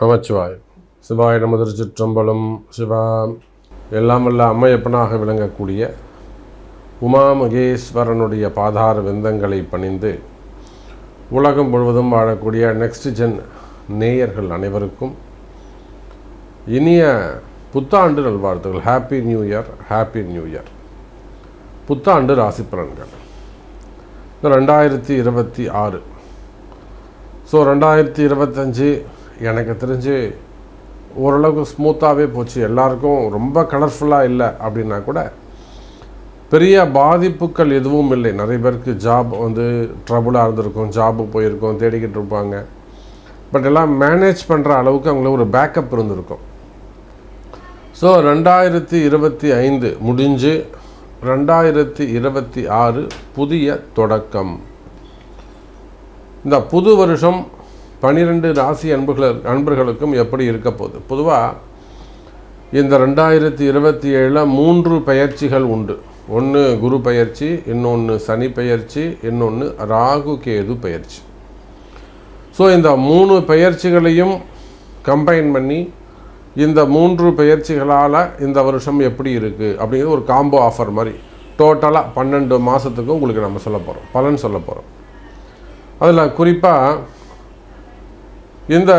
நமச்சிவாய் சிவாய நமது திருச்சிற்றம்பலம். சிவா எல்லாம் வல்ல அம்மையப்பனாக விளங்கக்கூடிய உமா மகேஸ்வரனுடைய பாதார விந்தங்களை பணிந்து உலகம் முழுவதும் வாழக்கூடிய நெக்ஸ்ட் ஜென் நேயர்கள் அனைவருக்கும் இனிய புத்தாண்டு நல்வாழ்த்துகள் happy new year happy new year புத்தாண்டு ராசி பலன்கள் ரெண்டாயிரத்தி இருபத்தி ஆறு. ஸோ ரெண்டாயிரத்தி இருபத்தஞ்சி எனக்கு தெரிஞ்சு ஓரளவுக்கு ஸ்மூத்தாகவே போச்சு. எல்லாருக்கும் ரொம்ப கலர்ஃபுல்லாக இல்லை அப்படின்னா கூட பெரிய பாதிப்புகள் எதுவும் இல்லை. நிறைய பேருக்கு ஜாப் வந்து ட்ரபுளாக இருந்திருக்கும். ஜாப்பு போயிருக்கோம் தேடிக்கிட்டு இருப்பாங்க. பட் எல்லாம் மேனேஜ் பண்ணுற அளவுக்கு அவங்களுக்கு ஒரு பேக்கப் இருந்திருக்கும். ஸோ ரெண்டாயிரத்தி இருபத்தி ஐந்து முடிஞ்சு ரெண்டாயிரத்தி இருபத்தி ஆறு புதிய தொடக்கம். இந்த புது வருஷம் பனிரெண்டு ராசி அன்புகள் அன்பர்களுக்கும் எப்படி இருக்க போகுது? பொதுவாக இந்த ரெண்டாயிரத்தி இருபத்தி ஏழில் மூன்று பயிற்சிகள் உண்டு. ஒன்று குரு பயிற்சி இன்னொன்று சனி பயிற்சி இன்னொன்று ராகு கேது பயிற்சி. ஸோ இந்த மூணு பயிற்சிகளையும் கம்பைன் பண்ணி இந்த மூன்று பயிற்சிகளால் இந்த வருஷம் எப்படி இருக்குது அப்படிங்கிறது ஒரு காம்போ ஆஃபர் மாதிரி. டோட்டலாக பன்னெண்டு மாதத்துக்கு உங்களுக்கு நம்ம சொல்ல போகிறோம் பலன் சொல்ல போகிறோம் அதில் குறிப்பாக இந்த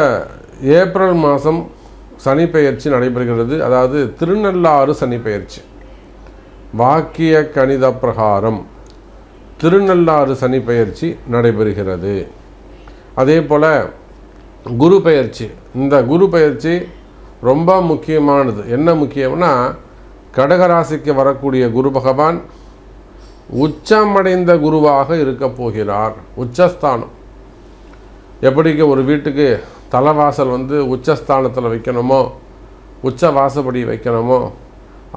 ஏப்ரல் மாதம் சனி பெயர்ச்சி நடைபெறுகிறது. அதாவது திருநள்ளாறு சனி பெயர்ச்சி வாக்கிய கணித பிரகாரம் திருநள்ளாறு சனி பெயர்ச்சி நடைபெறுகிறது. அதே போல் குரு பெயர்ச்சி. இந்த குரு பெயர்ச்சி ரொம்ப முக்கியமானது. என்ன முக்கியம்னா கடகராசிக்கு வரக்கூடிய குரு பகவான் உச்சமடைந்த குருவாக இருக்கப் போகிறார். உச்சஸ்தானம். எப்படிக்கு ஒரு வீட்டுக்கு தலைவாசல் வந்து உச்சஸ்தானத்தில் வைக்கணுமோ உச்ச வாசப்படி வைக்கணுமோ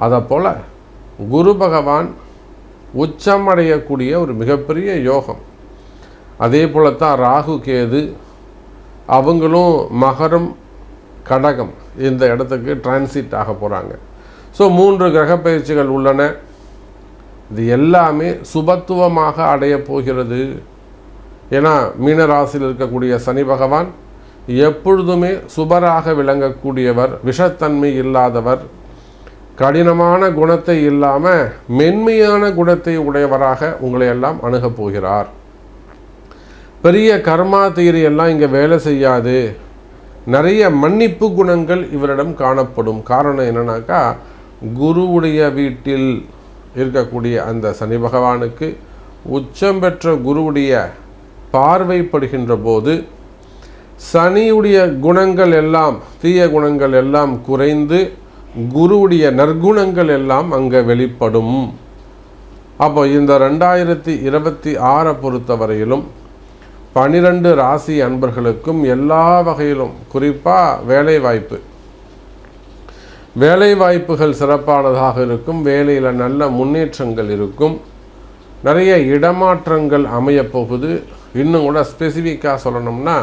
அதை போல் குரு பகவான் உச்சமடையக்கூடிய ஒரு மிகப்பெரிய யோகம். அதே போல தான் ராகு கேது அவங்களும் மகரம் கடகம் இந்த இடத்துக்கு டிரான்சிட் ஆக போகிறாங்க ஸோ மூன்று கிரக பயிற்சிகள் உள்ளன. இது எல்லாமே சுபத்துவமாக அடைய போகிறது. ஏன்னா மீனராசியில் இருக்கக்கூடிய சனி பகவான் எப்பொழுதுமே சுபராக விளங்கக்கூடியவர் விஷத்தன்மை இல்லாதவர் கடினமான குணத்தை இல்லாமல் மென்மையான குணத்தை உடையவராக உங்களை எல்லாம் அணுகப் போகிறார். பெரிய கர்மா தீரி எல்லாம் இங்கே வேலை செய்யாது. நிறைய மன்னிப்பு குணங்கள் இவரிடம் காணப்படும். காரணம் என்னன்னாக்கா குருவுடைய வீட்டில் இருக்கக்கூடிய அந்த சனி பகவானுக்கு உச்சம் பெற்ற குருவுடைய பார்வைப்படுகின்ற போது சனியுடைய குணங்கள் எல்லாம் தீய குணங்கள் எல்லாம் குறைந்து குருவுடைய நற்குணங்கள் எல்லாம் அங்கே வெளிப்படும். அப்போ இந்த ரெண்டாயிரத்தி இருபத்தி ஆறை பொறுத்தவரையிலும் பனிரெண்டு ராசி அன்பர்களுக்கும் எல்லா வகையிலும் குறிப்பாக வேலை வாய்ப்பு வேலை வாய்ப்புகள் சிறப்பானதாக இருக்கும் வேலையில் நல்ல முன்னேற்றங்கள் இருக்கும். நிறைய இடமாற்றங்கள் அமையப் போகுது இன்னும் கூட ஸ்பெசிஃபிக்காக சொல்லணும்னா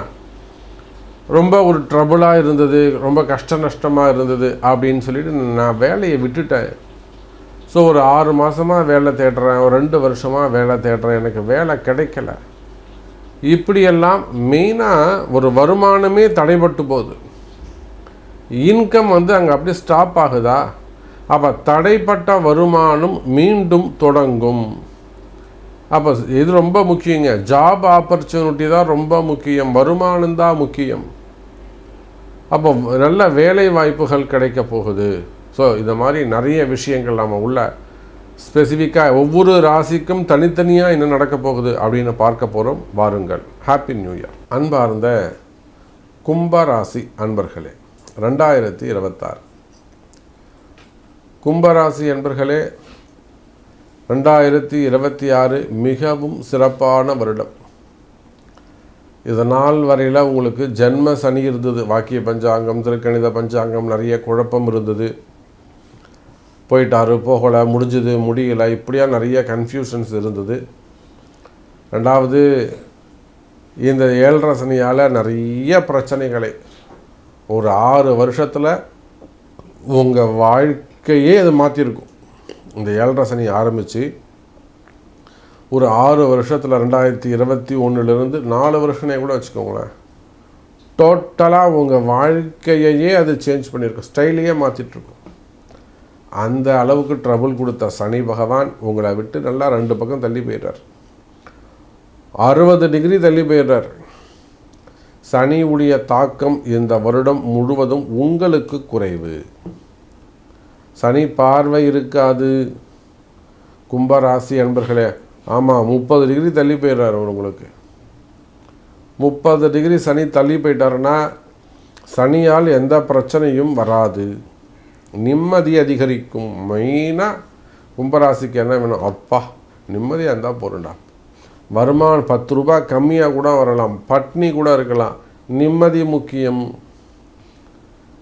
ரொம்ப ஒரு ட்ரபுளாக இருந்தது ரொம்ப கஷ்ட நஷ்டமாக இருந்தது அப்படின்னு சொல்லிட்டு நான் வேலையை விட்டுட்டேன். ஸோ ஒரு ஆறு மாதமாக வேலை தேடுறேன் ஒரு ரெண்டு வருஷமாக வேலை தேடுறேன் எனக்கு வேலை கிடைக்கல. இப்படியெல்லாம் மெயினாக ஒரு வருமானமே தடைபட்டு போகுது. இன்கம் வந்து அங்கே அப்படியே ஸ்டாப் ஆகுதா? அப்போ தடைப்பட்ட வருமானம் மீண்டும் தொடங்கும். அப்போ இது ரொம்ப முக்கியங்க. ஜாப் ஆப்பர்ச்சுனிட்டி தான் ரொம்ப முக்கியம். வருமானம் தான் முக்கியம். அப்போ நல்ல வேலை வாய்ப்புகள் கிடைக்க போகுது. ஸோ இந்த மாதிரி நிறைய விஷயங்கள் நம்ம உள்ள ஸ்பெசிஃபிக்காக ஒவ்வொரு ராசிக்கும் தனித்தனியாக என்ன நடக்க போகுது அப்படின்னு பார்க்க போகிறோம் வாருங்கள். ஹாப்பி நியூ இயர் அன்பார்ந்த கும்பராசி அன்பர்களே ரெண்டாயிரத்தி இருபத்தாறு. கும்பராசி அன்பர்களே ரெண்டாயிரத்தி இருபத்தி ஆறு மிகவும் சிறப்பான வருடம். இதனால் வரையில் உங்களுக்கு ஜென்ம சனி இருந்தது. வாக்கிய பஞ்சாங்கம் திருக்கணித பஞ்சாங்கம் நிறைய குழப்பம் இருந்தது. போயிட்டாரு போகலை முடிஞ்சது முடியலை இப்படியா நிறைய கன்ஃபியூஷன்ஸ் இருந்தது. ரெண்டாவது இந்த ஏழரை சனியால் நிறைய பிரச்சனைகளை. ஒரு ஆறு வருஷத்தில் உங்கள் வாழ்க்கையே அது மாற்றிருக்கும் இந்த ஏழரை சனி ஆரம்பித்து ஒரு ஆறு வருஷத்தில் ரெண்டாயிரத்தி இருபத்தி ஒன்றுலேருந்து நாலு வருஷமே கூட வச்சுக்கோங்களேன். டோட்டலாக உங்கள் வாழ்க்கையையே அது சேஞ்ச் பண்ணியிருக்கும் ஸ்டைலையே மாற்றிட்டுருக்கும் அந்த அளவுக்கு ட்ரபுள் கொடுத்த சனி பகவான் உங்களை விட்டு நல்லா ரெண்டு பக்கம் தள்ளி போயிடுறார். அறுபது டிகிரி தள்ளி போயிடுறார். சனியுடைய தாக்கம் இந்த வருடம் முழுவதும் உங்களுக்கு குறைவு. சனி பார்வை இருக்காது. கும்பராசி அன்பர்களே ஆமாம் முப்பது டிகிரி தள்ளி போயிடுறார் அவர் உங்களுக்கு. முப்பது டிகிரி சனி தள்ளி போயிட்டாருன்னா சனியால் எந்த பிரச்சனையும் வராது. நிம்மதி அதிகரிக்கும். மெயினாக கும்பராசிக்கு என்ன வேணும்? அப்பா நிம்மதியாக இருந்தால் போகிறண்டா வருமானம் பத்து ரூபாய் கம்மியாக கூட வரலாம். பட்னி கூட இருக்கலாம். நிம்மதி முக்கியம்.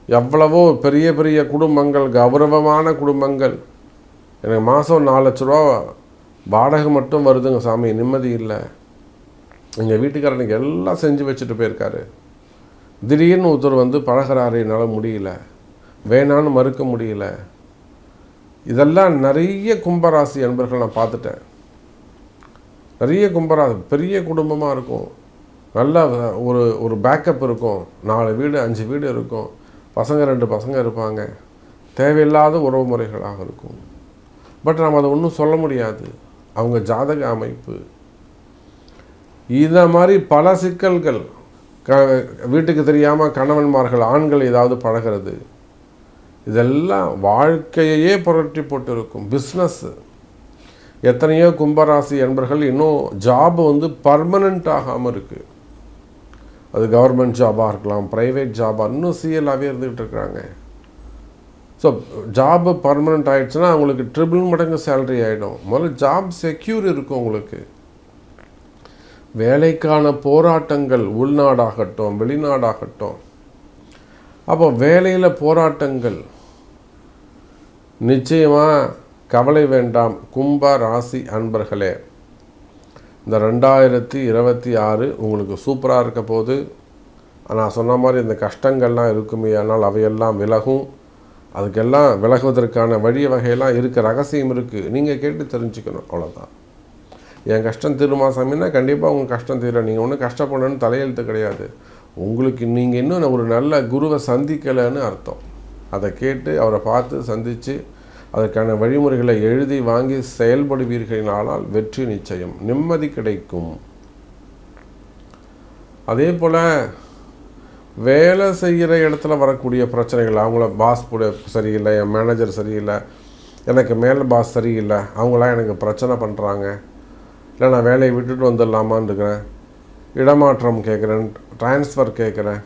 எவ்வளவோ பெரிய பெரிய குடும்பங்கள் கௌரவமான குடும்பங்கள். எனக்கு மாதம் நாலு லட்ச ரூபா வாடகை மட்டும் வருதுங்க சாமி நிம்மதி இல்லை. எங்கள் வீட்டுக்காரனுக்கு எல்லாம் செஞ்சு வச்சுட்டு போயிருக்காரு. திடீர்னு ஒருத்தர் வந்து பழகிறாரு என்னால் முடியல. வேணான்னு மறுக்க முடியல. இதெல்லாம் நிறைய கும்பராசி அன்பர்கள் நான் பார்த்துட்டேன். நிறைய கும்பராசி பெரிய குடும்பமாக இருக்கும். நல்ல ஒரு ஒரு பேக்கப் இருக்கும். நாலு வீடு அஞ்சு வீடு இருக்கும். பசங்க ரெண்டு பசங்க இருப்பாங்க. தேவையில்லாத உறவு முறைகளாக இருக்கும். பட் நம்ம அதை ஒன்றும் சொல்ல முடியாது. அவங்க ஜாதக அமைப்பு. இந்த மாதிரி பல சிக்கல்கள் க வீட்டுக்கு தெரியாமல் கணவன்மார்கள் ஆண்கள் ஏதாவது பழகிறது இதெல்லாம் வாழ்க்கையையே புரட்டி போட்டு இருக்கும் பிஸ்னஸ்ஸு எத்தனையோ கும்பராசி என்பர்கள் இன்னும் ஜாப் வந்து பர்மனண்ட் ஆகாமல் இருக்குது அது கவர்மெண்ட் ஜாபாக இருக்கலாம் ப்ரைவேட் ஜாபாக இன்னும் சிஎல்லாகவே இருந்துகிட்டு இருக்கிறாங்க ஸோ ஜாபு பர்மனெண்ட் ஆகிடுச்சுன்னா அவங்களுக்கு ட்ரிபிள் மடங்கு சேலரி ஆகிடும் முதல்ல ஜாப் செக்யூர் இருக்கும் உங்களுக்கு. வேலைக்கான போராட்டங்கள் உள்நாடாகட்டும் வெளிநாடாகட்டும். அப்போ வேலையில் போராட்டங்கள். நிச்சயமாக கவலை வேண்டாம். கும்ப ராசி அன்பர்களே இந்த ரெண்டாயிரத்தி இருபத்தி ஆறு உங்களுக்கு சூப்பராக இருக்க போது நான் சொன்ன மாதிரி இந்த கஷ்டங்கள்லாம் இருக்குமே ஆனால் அவையெல்லாம் விலகும். அதுக்கெல்லாம் விலகுவதற்கான வழி வகையெல்லாம் இருக்க ரகசியம் இருக்குது நீங்கள் கேட்டு தெரிஞ்சுக்கணும் அவ்வளோதான் என் கஷ்டம் தீருமா சாமின்னா கண்டிப்பாக உங்கள் கஷ்டம் தீரும். நீங்கள் ஒன்றும் கஷ்டப்படணும்னு தலையெழுத்து கிடையாது. உங்களுக்கு நீங்கள் இன்னும் ஒரு நல்ல குருவை சந்திக்கலைன்னு அர்த்தம். அதை கேட்டு அவரை பார்த்து சந்தித்து அதற்கான வழிமுறைகளை எழுதி வாங்கி செயல்படுவீர்களானால் வெற்றி நிச்சயம் நிம்மதி கிடைக்கும். அதே போல் வேலை செய்கிற இடத்துல வரக்கூடிய பிரச்சனைகள் அவங்கள பாஸ் கூட சரியில்லை என் மேனேஜர் சரியில்லை எனக்கு மேலே பாஸ் சரியில்லை அவங்களாம் எனக்கு பிரச்சனை பண்ணுறாங்க இல்லை நான் வேலையை விட்டுட்டு வந்துடலாமான்னு இருக்கிறேன் இடமாற்றம் கேட்குறேன் ட்ரான்ஸ்ஃபர் கேட்குறேன்.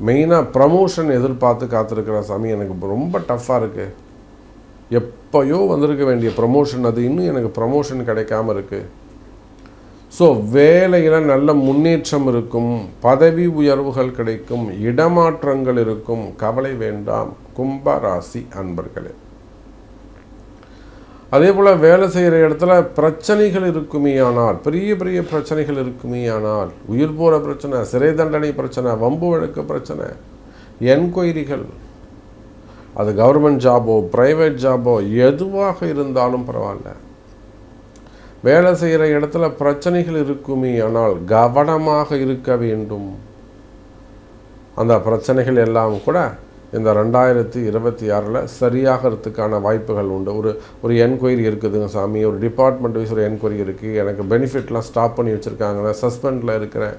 மெயினாக ப்ரமோஷன் எதிர்பார்த்து காத்திருக்கிற சாமி எனக்கு ரொம்ப டஃப்பாக இருக்குது எப்போயோ வந்திருக்க வேண்டிய ப்ரமோஷன் அது இன்னும் எனக்கு ப்ரமோஷன் கிடைக்காம இருக்குது ஸோ வேலையில் நல்ல முன்னேற்றம் இருக்கும் பதவி உயர்வுகள் கிடைக்கும் இடமாற்றங்கள் இருக்கும் கவலை வேண்டாம் கும்ப ராசி அன்பர்களே. அதே போல் வேலை செய்கிற இடத்துல பிரச்சனைகள் இருக்குமே ஆனால் பெரிய பெரிய பிரச்சனைகள் இருக்குமே ஆனால் உயிர் போகிற பிரச்சனை சிறை தண்டனை பிரச்சனை வம்பு வழக்கு பிரச்சனை என்கொயரிகள் அது கவர்மெண்ட் ஜாபோ ப்ரைவேட் ஜாபோ எதுவாக இருந்தாலும் பரவாயில்ல. வேலை செய்கிற இடத்துல பிரச்சனைகள் இருக்குமே ஆனால் கவனமாக இருக்க வேண்டும். அந்த பிரச்சனைகள் எல்லாம் கூட இந்த ரெண்டாயிரத்தி இருபத்தி ஆறில் சரியாகிறதுக்கான வாய்ப்புகள் உண்டு. ஒரு ஒரு என்கொயரி இருக்குதுங்க சாமி. ஒரு டிபார்ட்மெண்ட் வைஸ் ஒரு என்கொயரி இருக்குது எனக்கு பெனிஃபிட்லாம் ஸ்டாப் பண்ணி வச்சுருக்காங்க நான் சஸ்பெண்டில் இருக்கிறேன்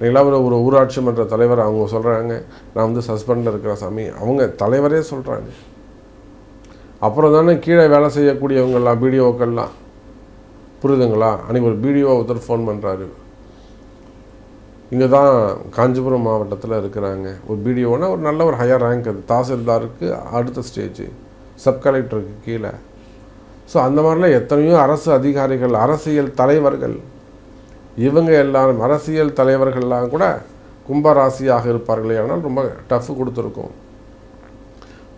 நீங்களாம் ஒரு ஒரு ஊராட்சி மன்ற தலைவர் அவங்க சொல்கிறாங்க நான் வந்து சஸ்பெண்டில் இருக்கிறேன் சாமி. அவங்க தலைவரே சொல்கிறாங்க அப்புறம் தானே கீழே வேலை செய்யக்கூடியவங்கெல்லாம் பிடிஓக்கள்லாம் புரியுதுங்களா? அன்றைக்கி ஒரு பிடிஓ ஒருத்தர் ஃபோன் பண்ணுறாரு இங்கே தான் காஞ்சிபுரம் மாவட்டத்தில் இருக்கிறாங்க. ஒரு பிடிஓனா ஒரு நல்ல ஒரு ஹையர் ரேங்க் அது. தாசில்தாருக்கு அடுத்த ஸ்டேஜ் சப் கலெக்டருக்கு கீழே. ஸோ அந்த மாதிரிலாம் எத்தனையோ அரசு அதிகாரிகள் அரசியல் தலைவர்கள் இவங்க எல்லாரும் அரசியல் தலைவர்கள்லாம் கூட கும்பராசியாக இருப்பார்களே ஆனால் ரொம்ப டஃப் கொடுத்துருக்கும்.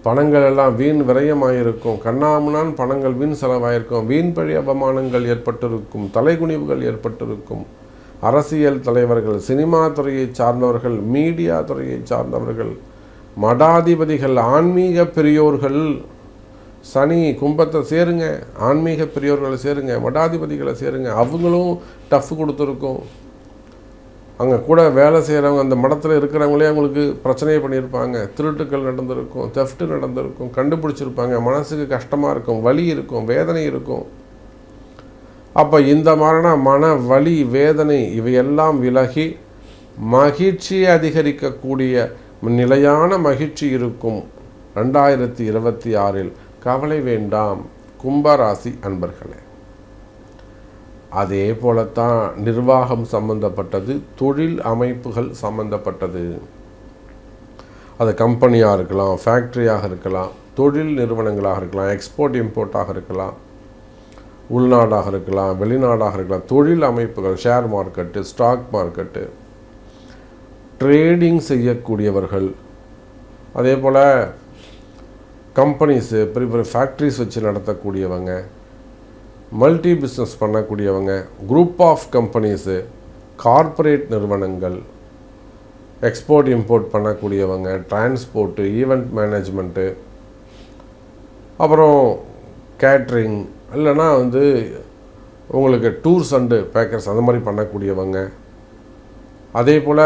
பணங்கள் எல்லாம் வீண் விரயமாயிருக்கும். கண்ணாமுனான் பணங்கள் வீண் செலவாயிருக்கும். வீண் பழி அவமானங்கள் ஏற்பட்டிருக்கும். தலைகுனிவுகள் ஏற்பட்டிருக்கும். அரசியல் தலைவர்கள் சினிமா துறையை சார்ந்தவர்கள் மீடியா துறையை சார்ந்தவர்கள் மடாதிபதிகள் ஆன்மீக பெரியோர்கள் சனி கும்பத்தை சேருங்க ஆன்மீக பெரியோர்களை சேருங்க மடாதிபதிகளை சேருங்க அவங்களும் டஃப் கொடுத்துருக்கும். அங்கே கூட வேலை செய்கிறவங்க அந்த மடத்தில் இருக்கிறவங்களே அவங்களுக்கு பிரச்சனையை பண்ணியிருப்பாங்க. திருட்டுக்கள் நடந்திருக்கும் தெஃப்ட்டு நடந்திருக்கும் கண்டுபிடிச்சிருப்பாங்க. மனசுக்கு கஷ்டமாக இருக்கும் வலி இருக்கும் வேதனை இருக்கும். அப்போ இந்த மாதிரினா மன வலி வேதனை இவையெல்லாம் விலகி மகிழ்ச்சியை அதிகரிக்கக்கூடிய நிலையான மகிழ்ச்சி இருக்கும். ரெண்டாயிரத்தி இருபத்தி ஆறில் கவலை வேண்டாம் கும்பராசி அன்பர்களே. அதே போலத்தான் நிர்வாகம் சம்பந்தப்பட்டது தொழில் அமைப்புகள் சம்பந்தப்பட்டது. அது கம்பெனியாக இருக்கலாம் ஃபேக்ட்ரியாக இருக்கலாம் தொழில் நிறுவனங்களாக இருக்கலாம் எக்ஸ்போர்ட் இம்போர்ட்டாக இருக்கலாம். உள்நாடாக இருக்கலாம் வெளிநாடாக இருக்கலாம். தொழில் அமைப்புகள் share market stock market trading செய்யக்கூடியவர்கள். அதே போல் கம்பெனிஸு பெரிய பெரிய ஃபேக்ட்ரிஸ் வச்சு நடத்தக்கூடியவங்க மல்டி பிஸ்னஸ் பண்ணக்கூடியவங்க குரூப் ஆஃப் கம்பெனிஸு கார்ப்பரேட் நிறுவனங்கள் எக்ஸ்போர்ட் இம்போர்ட் பண்ணக்கூடியவங்க டிரான்ஸ்போர்ட்டு ஈவெண்ட் மேனேஜ்மெண்ட்டு அப்புறம் கேட்ரிங் இல்லைன்னா வந்து உங்களுக்கு டூர்ஸ் அண்டு பேக்கர்ஸ் அந்த மாதிரி பண்ணக்கூடியவங்க அதே போல்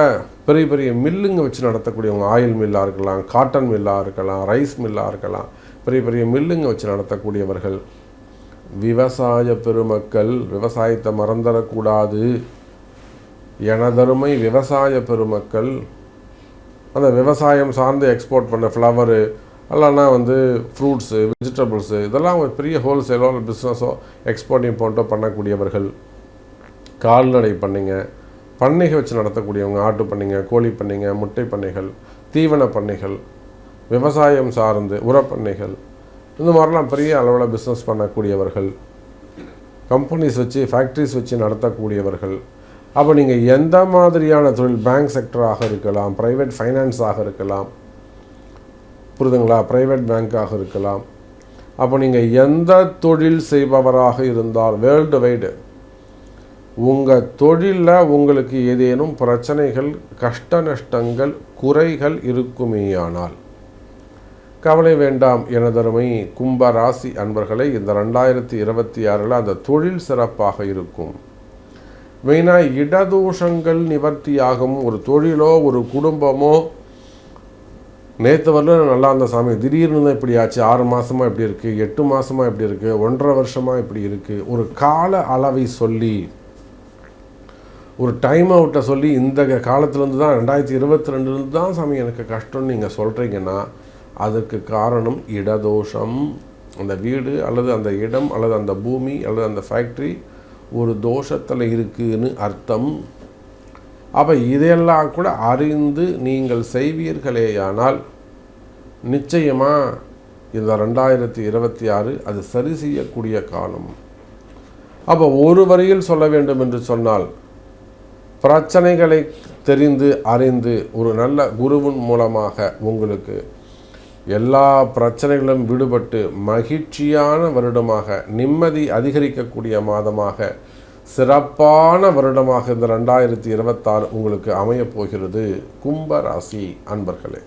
பெரிய பெரிய மில்லுங்க வச்சு நடத்தக்கூடியவங்க ஆயில் மில்லாக இருக்கலாம் காட்டன் மில்லாக இருக்கலாம் ரைஸ் மில்லாக இருக்கலாம் பெரிய பெரிய மில்லுங்க வச்சு நடத்தக்கூடியவர்கள் விவசாய பெருமக்கள் விவசாயத்தை மறந்துடக்கூடாது. எனதருமை விவசாய பெருமக்கள் அந்த விவசாயம் சார்ந்து எக்ஸ்போர்ட் பண்ண ஃப்ளவரு இல்லைன்னா வந்து ஃப்ரூட்ஸு வெஜிடபிள்ஸு இதெல்லாம் ஒரு பெரிய ஹோல்சேலோ இல்லை பிஸ்னஸோ எக்ஸ்போர்ட் இம்போர்ட்டோ பண்ணக்கூடியவர்கள். கால்நடை பண்ணைங்க பண்ணைகள் வச்சு நடத்தக்கூடியவங்க ஆட்டு பண்ணைங்க கோழி பண்ணைங்க முட்டை பண்ணைகள் தீவன பண்ணைகள் விவசாயம் சார்ந்து உரப்பண்ணைகள் இந்த மாதிரிலாம் பெரிய அளவில் பிஸ்னஸ் பண்ணக்கூடியவர்கள். கம்பெனிஸ் வச்சு ஃபேக்ட்ரிஸ் வச்சு நடத்தக்கூடியவர்கள். அப்போ நீங்கள் எந்த மாதிரியான தொழில் பேங்க் செக்டராக இருக்கலாம் ப்ரைவேட் ஃபைனான்ஸாக இருக்கலாம் புரிதுங்களா? ப்ரைவேட் பேங்க்காக இருக்கலாம். அப்போ நீங்கள் எந்த தொழில் செய்பவராக இருந்தால் வேர்ல்டு வைடு உங்கள் தொழிலில் உங்களுக்கு ஏதேனும் பிரச்சனைகள் கஷ்ட நஷ்டங்கள் குறைகள் இருக்குமேயானால் கவலை வேண்டாம் எனதருமை கும்ப ராசி அன்பர்களை இந்த ரெண்டாயிரத்தி இருபத்தி ஆறில் அந்த தொழில் சிறப்பாக இருக்கும். மெயினாக இடதோஷங்கள் நிவர்த்தியாகும் ஒரு தொழிலோ ஒரு குடும்பமோ நேற்று வரல நல்லா இருந்த சாமி. திடீர்னு தான் இப்படி ஆச்சு. ஆறு மாதமாக இப்படி இருக்குது எட்டு மாதமாக இப்படி இருக்குது ஒன்றரை வருஷமாக இப்படி இருக்குது ஒரு கால அளவை சொல்லி ஒரு டைம் அவுட்டை சொல்லி இந்த காலத்துலேருந்து தான் ரெண்டாயிரத்தி இருபத்தி ரெண்டுலேருந்து தான் சாமி எனக்கு கஷ்டம்னு நீங்கள் சொல்கிறீங்கன்னா அதற்கு காரணம் இடதோஷம். அந்த வீடு அல்லது அந்த இடம் அல்லது அந்த பூமி அல்லது அந்த ஃபேக்ட்ரி ஒரு தோஷத்தில் இருக்குதுன்னு அர்த்தம். அப்போ இதையெல்லாம் கூட அறிந்து நீங்கள் செய்வீர்களேயானால் நிச்சயமாக இந்த ரெண்டாயிரத்தி இருபத்தி ஆறு அது சரி செய்யக்கூடிய காலம். அப்போ ஒரு வரியில் சொல்ல வேண்டும் என்று சொன்னால் பிரச்சனைகளை தெரிந்து அறிந்து ஒரு நல்ல குருவின் மூலமாக உங்களுக்கு எல்லா பிரச்சனைகளும் விடுபட்டு மகிழ்ச்சியான வருடமாக நிம்மதி அதிகரிக்கக்கூடிய மாதமாக சிறப்பான வருடமாக இந்த ரெண்டாயிரத்தி இருபத்தாறு உங்களுக்கு அமையப் போகிறது கும்ப ராசி அன்பர்களே.